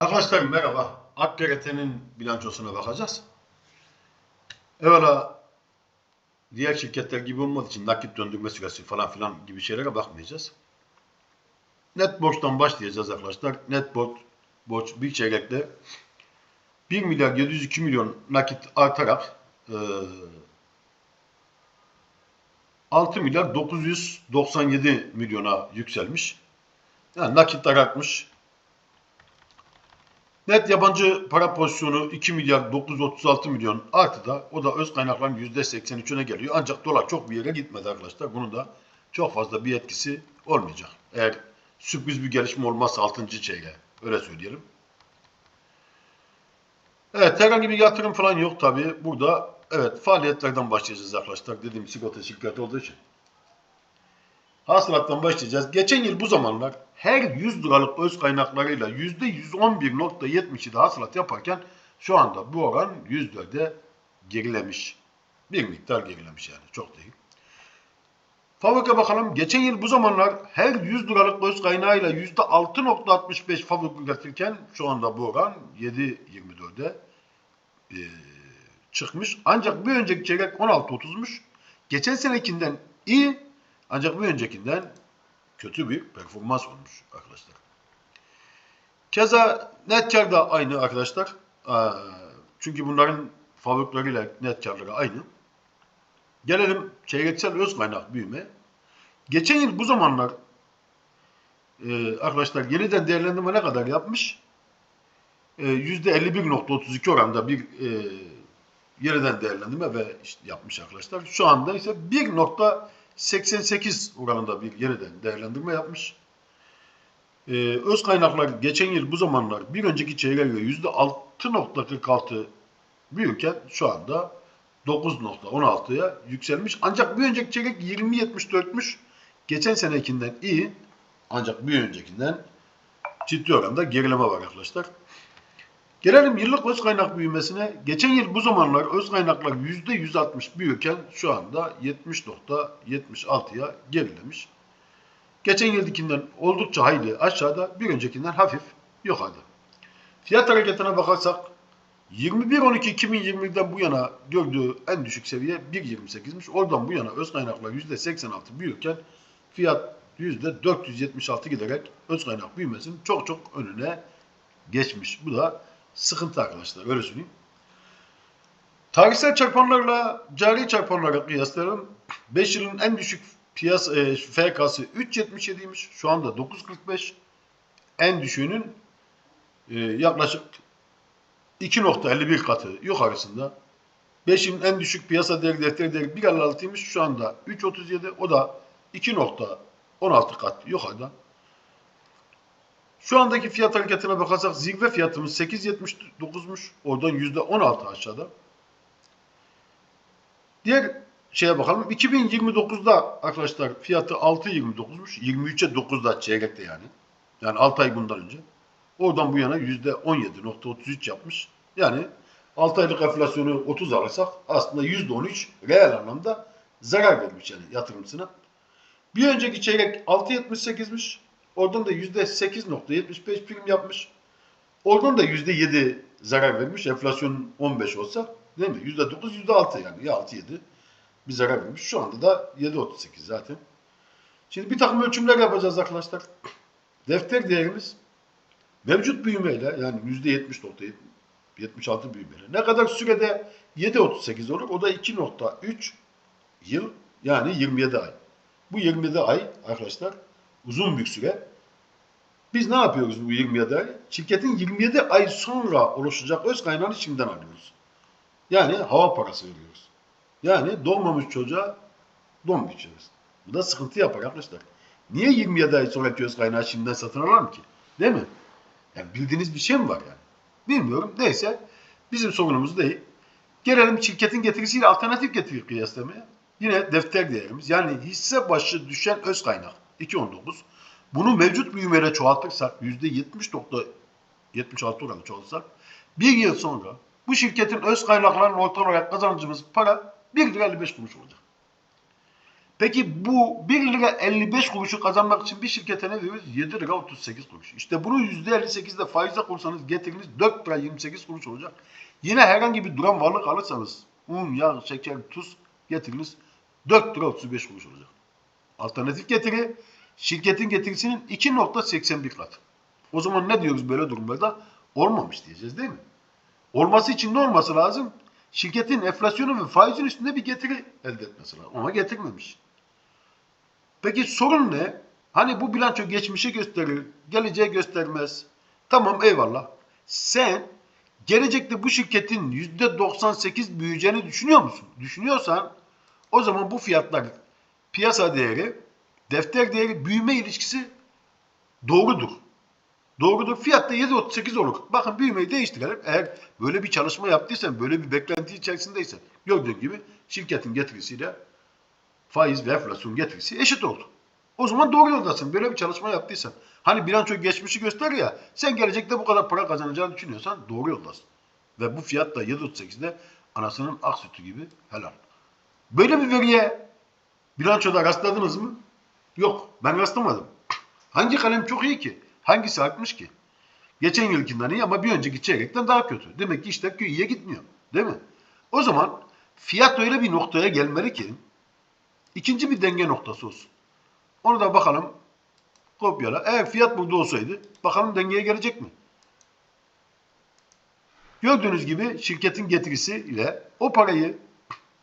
Arkadaşlar merhaba. Akgerete'nin bilançosuna bakacağız. Evvela diğer şirketler gibi olmadığı için nakit döndürme süresi falan filan gibi şeylere bakmayacağız. Net borçtan başlayacağız arkadaşlar. Net borç, borç bir çeyrekte 1 milyar 702 milyon nakit artarak eee 6 milyar 997 milyona yükselmiş. Yani nakitler artmış. Net yabancı para pozisyonu 2 milyar 936 milyon artıda. O da öz kaynakların %83'üne geliyor. Ancak dolar çok bir yere gitmedi arkadaşlar. Bunun da çok fazla bir etkisi olmayacak. Eğer sürpriz bir gelişme olmazsa 6. çeyreğe. Öyle söyleyelim. Evet herhangi bir yatırım falan yok tabi. Burada evet faaliyetlerden başlayacağız arkadaşlar. Dediğim sigorta şirketi olduğu için. Hasılattan başlayacağız. Geçen yıl bu zamanlar her 100 liralık öz kaynaklarıyla %111.77 hasılat yaparken şu anda bu oran %4'e gerilemiş. Bir miktar gerilemiş yani. Çok değil. Fabrika bakalım. Geçen yıl bu zamanlar her 100 liralık öz kaynağıyla %6.65 fabrik üretirken şu anda bu oran 7.24'e e, çıkmış. Ancak bir önceki çeyrek 16.30'muş. Geçen senekinden iyi ancak bir öncekinden kötü bir performans olmuş arkadaşlar. Keza net kar da aynı arkadaşlar. Çünkü bunların fabriklarıyla net karları aynı. Gelelim çeyreksel öz kaynak büyüme. Geçen yıl bu zamanlar e, arkadaşlar yeniden değerlendirme ne kadar yapmış? E, %51.32 oranda bir e, yeniden değerlendirme ve işte yapmış arkadaşlar. Şu anda ise 1.88 oranında bir yeniden değerlendirme yapmış. Ee, öz kaynaklar geçen yıl bu zamanlar bir önceki çeyreğe göre %6.46 büyürken şu anda 9.16'ya yükselmiş. Ancak bir önceki çeyrek 20.74'müş. Geçen senekinden iyi. Ancak bir öncekinden ciddi oranda gerileme var arkadaşlar. Gelelim yıllık öz kaynak büyümesine. Geçen yıl bu zamanlar öz kaynaklar %160 büyürken şu anda 70.76'ya gerilemiş. Geçen yıldakinden oldukça hayli aşağıda, bir öncekinden hafif yukarıda. Fiyat hareketine bakarsak 21.12.2020'den bu yana gördüğü en düşük seviye 1.28'miş. Oradan bu yana öz kaynaklar %86 büyürken fiyat %476 giderek öz kaynak büyümesinin çok çok önüne geçmiş. Bu da sıkıntı arkadaşlar öyle söyleyeyim. Tarihsel çarpanlarla cari çarpanlara kıyaslayalım. 5 yılın en düşük piyasa e, FK'sı 3.77'ymiş. Şu anda 9.45. En düşüğünün e, yaklaşık 2.51 katı yukarısında. 5 yılın en düşük piyasa değeri defteri değeri 1.56'ymış. Şu anda 3.37. O da 2.16 kat yukarıda. Şu andaki fiyat hareketine bakarsak zirve fiyatımız 8.79'muş. Oradan %16 aşağıda. Diğer şeye bakalım. 2029'da arkadaşlar fiyatı 6.29'muş. 23'e 9'da çeyrekte yani. Yani 6 ay bundan önce. Oradan bu yana %17.33 yapmış. Yani 6 aylık enflasyonu 30 alırsak aslında %13 reel anlamda zarar vermiş yani yatırımcısına. Bir önceki çeyrek 6.78'miş. Oradan da %8.75 prim yapmış. Oradan da %7 zarar vermiş. Enflasyon 15 olsa değil mi? %9, %6 yani. Ya 6, 7 bir zarar vermiş. Şu anda da 7.38 zaten. Şimdi bir takım ölçümler yapacağız arkadaşlar. Defter değerimiz mevcut büyümeyle yani %70.76 büyümeyle ne kadar sürede 7.38 olur? O da 2.3 yıl yani 27 ay. Bu 27 ay arkadaşlar uzun bir süre. Biz ne yapıyoruz bu 27 ay? Şirketin 27 ay sonra oluşacak öz kaynağını şimdiden alıyoruz. Yani hava parası veriyoruz. Yani doğmamış çocuğa don biçiyoruz. Bu da sıkıntı yapar arkadaşlar. Niye 27 ay sonraki öz kaynağı şimdiden satın alalım ki? Değil mi? Yani bildiğiniz bir şey mi var yani? Bilmiyorum. Neyse bizim sorunumuz değil. Gelelim şirketin getirisiyle alternatif getiri kıyaslamaya. Yine defter değerimiz yani hisse başı düşen öz kaynak 2.19. Bunu mevcut büyümeyle çoğaltırsak %70.76 oranı çoğaltırsak bir yıl sonra bu şirketin öz kaynaklarının orta olarak kazancımız para 1 lira 55 kuruş olacak. Peki bu 1 lira 55 kuruşu kazanmak için bir şirkete ne veriyoruz? 7 lira 38 kuruş. İşte bunu %58'de faize kursanız getiriniz 4 lira 28 kuruş olacak. Yine herhangi bir duran varlık alırsanız un, yağ, şeker, tuz getiriniz 4 lira 35 kuruş olacak. Alternatif getiri şirketin getirisinin 2.81 katı. O zaman ne diyoruz böyle durumlarda? Olmamış diyeceğiz değil mi? Olması için ne olması lazım? Şirketin enflasyonu ve faizin üstünde bir getiri elde etmesi lazım. Ama getirmemiş. Peki sorun ne? Hani bu bilanço geçmişe gösterir, geleceğe göstermez. Tamam eyvallah. Sen gelecekte bu şirketin %98 büyüyeceğini düşünüyor musun? Düşünüyorsan o zaman bu fiyatlar piyasa değeri, defter değeri, büyüme ilişkisi doğrudur. Doğrudur. Fiyat da 7.38 olur. Bakın büyümeyi değiştirelim. Eğer böyle bir çalışma yaptıysan, böyle bir beklenti içerisindeysen gördüğün gibi şirketin getirisiyle faiz ve enflasyon getirisi eşit oldu. O zaman doğru yoldasın. Böyle bir çalışma yaptıysan. Hani bilanço geçmişi gösterir ya. Sen gelecekte bu kadar para kazanacağını düşünüyorsan doğru yoldasın. Ve bu fiyat da 7.38'de anasının ak sütü gibi helal. Böyle bir veriye bilançoda rastladınız mı? Yok. Ben rastlamadım. Hangi kalem çok iyi ki? Hangisi artmış ki? Geçen yılkinden iyi ama bir önceki çeyrekten daha kötü. Demek ki işler iyiye gitmiyor. Değil mi? O zaman fiyat öyle bir noktaya gelmeli ki ikinci bir denge noktası olsun. Onu da bakalım kopyala. Eğer fiyat burada olsaydı bakalım dengeye gelecek mi? Gördüğünüz gibi şirketin getirisi ile o parayı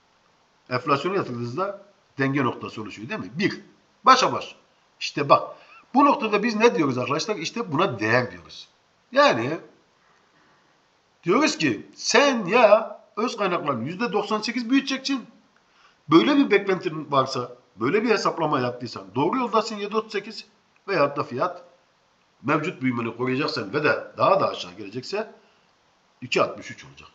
enflasyona yatırdığınızda denge noktası oluşuyor değil mi? Bir. Başa baş. İşte bak. Bu noktada biz ne diyoruz arkadaşlar? İşte buna değer diyoruz. Yani diyoruz ki sen ya öz kaynaklarını %98 büyüteceksin. Böyle bir beklentin varsa, böyle bir hesaplama yaptıysan doğru yoldasın 7.38 veyahut da fiyat mevcut büyümeni koruyacaksan ve de daha da aşağı gelecekse 2.63 olacak.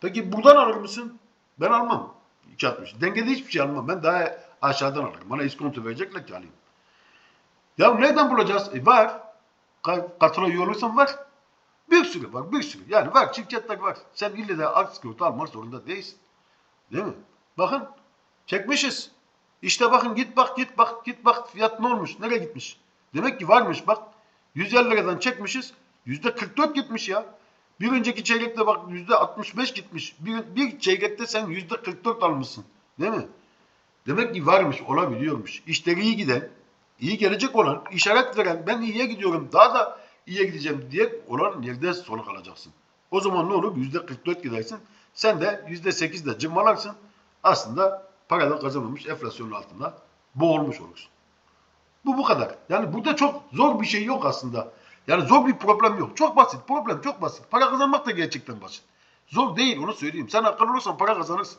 Peki buradan alır mısın? Ben almam. 2.60. Dengede hiçbir şey almam. Ben daha aşağıdan alırım. Bana iskonto verecekler ki alayım. Ya nereden bulacağız? E var. Ka- Katıla var. Bir sürü var, bir sürü. Yani var, şirketler var. Sen ille de aksigorta almak zorunda değilsin. Değil mi? Bakın, çekmişiz. İşte bakın git bak, git bak, git bak fiyat ne olmuş, nereye gitmiş? Demek ki varmış bak. 150 liradan çekmişiz. Yüzde 44 gitmiş ya. Bir önceki çeyrekte bak yüzde 65 gitmiş. Bir, bir çeyrekte sen yüzde 44 almışsın. Değil mi? Demek ki varmış, olabiliyormuş. İşleri iyi giden, iyi gelecek olan, işaret veren, ben iyiye gidiyorum, daha da iyiye gideceğim diye olan yerde soluk alacaksın. O zaman ne olur? Yüzde 44 gidersin. Sen de yüzde 8'de cımmalarsın. Aslında paradan kazanılmış enflasyonun altında boğulmuş olursun. Bu bu kadar. Yani burada çok zor bir şey yok aslında. Yani zor bir problem yok. Çok basit. Problem çok basit. Para kazanmak da gerçekten basit. Zor değil onu söyleyeyim. Sen akıllı olursan para kazanırsın.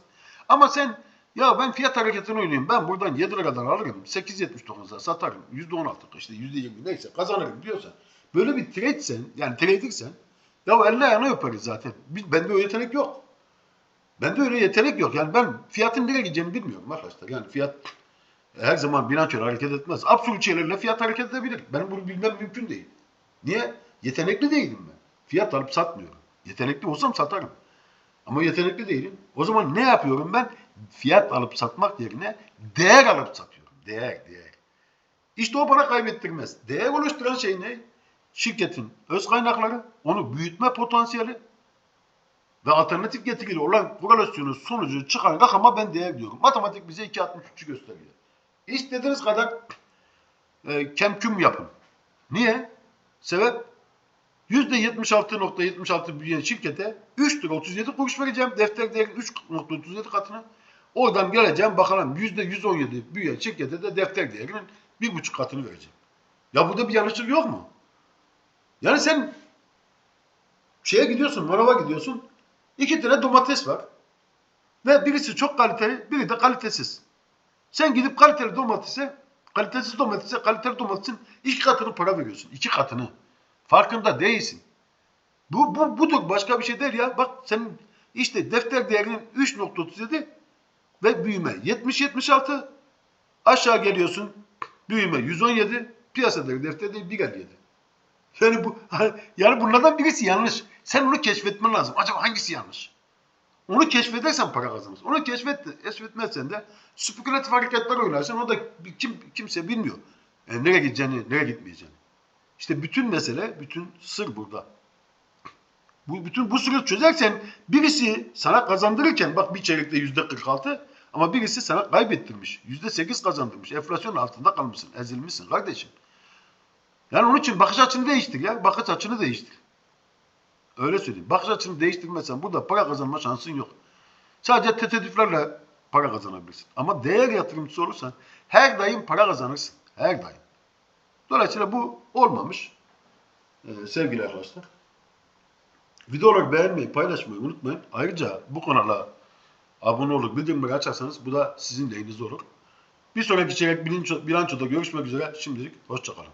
Ama sen ya ben fiyat hareketini oynayayım. Ben buradan 7 liradan alırım. 8.79'a satarım. %16 işte %20 neyse kazanırım diyorsan. Böyle bir trade'sen yani trader'sen ya elle ayağını öperiz zaten. Biz, bende o yetenek yok. Bende öyle yetenek yok. Yani ben fiyatın nereye gideceğini bilmiyorum arkadaşlar. Yani fiyat her zaman bilançoyla hareket etmez. Absolut şeylerle fiyat hareket edebilir. Benim bunu bilmem mümkün değil. Niye? Yetenekli değilim ben. Fiyat alıp satmıyorum. Yetenekli olsam satarım. Ama yetenekli değilim. O zaman ne yapıyorum ben? Fiyat alıp satmak yerine değer alıp satıyorum. Değer, değer. İşte o bana kaybettirmez. Değer oluşturan şey ne? Şirketin öz kaynakları, onu büyütme potansiyeli ve alternatif getirili olan korelasyonun sonucu çıkan rakama ben değer diyorum. Matematik bize 2.63'ü gösteriyor. İstediğiniz kadar e, kemküm yapın. Niye? Sebep %76.76 büyüyen şirkete 3 lira 37 kuruş vereceğim. Defter değeri 3.37 katına. Oradan geleceğim bakalım %117 büyüyen şirkete de defter değerinin 1.5 katını vereceğim. Ya burada bir yanlışlık yok mu? Yani sen şeye gidiyorsun, manava gidiyorsun. iki tane domates var. Ve birisi çok kaliteli, biri de kalitesiz. Sen gidip kaliteli domatese, kalitesiz domatese, kaliteli domatesin iki katını para veriyorsun. iki katını. Farkında değilsin. Bu, bu budur. Başka bir şey değil ya. Bak senin işte defter değerinin 3.37 ve büyüme 70-76 aşağı geliyorsun büyüme 117 piyasa değeri defter değeri 1.57. Yani bu yani bunlardan birisi yanlış. Sen onu keşfetmen lazım. Acaba hangisi yanlış? Onu keşfedersen para kazanırsın. Onu keşfet, keşfetmezsen de spekülatif hareketler oynarsan o da kim, kimse bilmiyor. E, nereye gideceğini, nereye gitmeyeceğini. İşte bütün mesele, bütün sır burada. Bu, bütün bu sırrı çözersen birisi sana kazandırırken bak bir çeyrekte yüzde 46 ama birisi sana kaybettirmiş. Yüzde 8 kazandırmış. Enflasyon altında kalmışsın. Ezilmişsin kardeşim. Yani onun için bakış açını değiştir ya. Bakış açını değiştir. Öyle söyleyeyim. Bakış açını değiştirmezsen burada para kazanma şansın yok. Sadece tesadüflerle para kazanabilirsin. Ama değer yatırımcısı olursan her daim para kazanırsın. Her daim. Dolayısıyla bu olmamış. Ee, sevgili arkadaşlar. Videoları beğenmeyi, paylaşmayı unutmayın. Ayrıca bu kanala abone olup bildirimleri açarsanız bu da sizin lehinize olur. Bir sonraki çeyrek bilanço, bilançoda görüşmek üzere. Şimdilik hoşçakalın.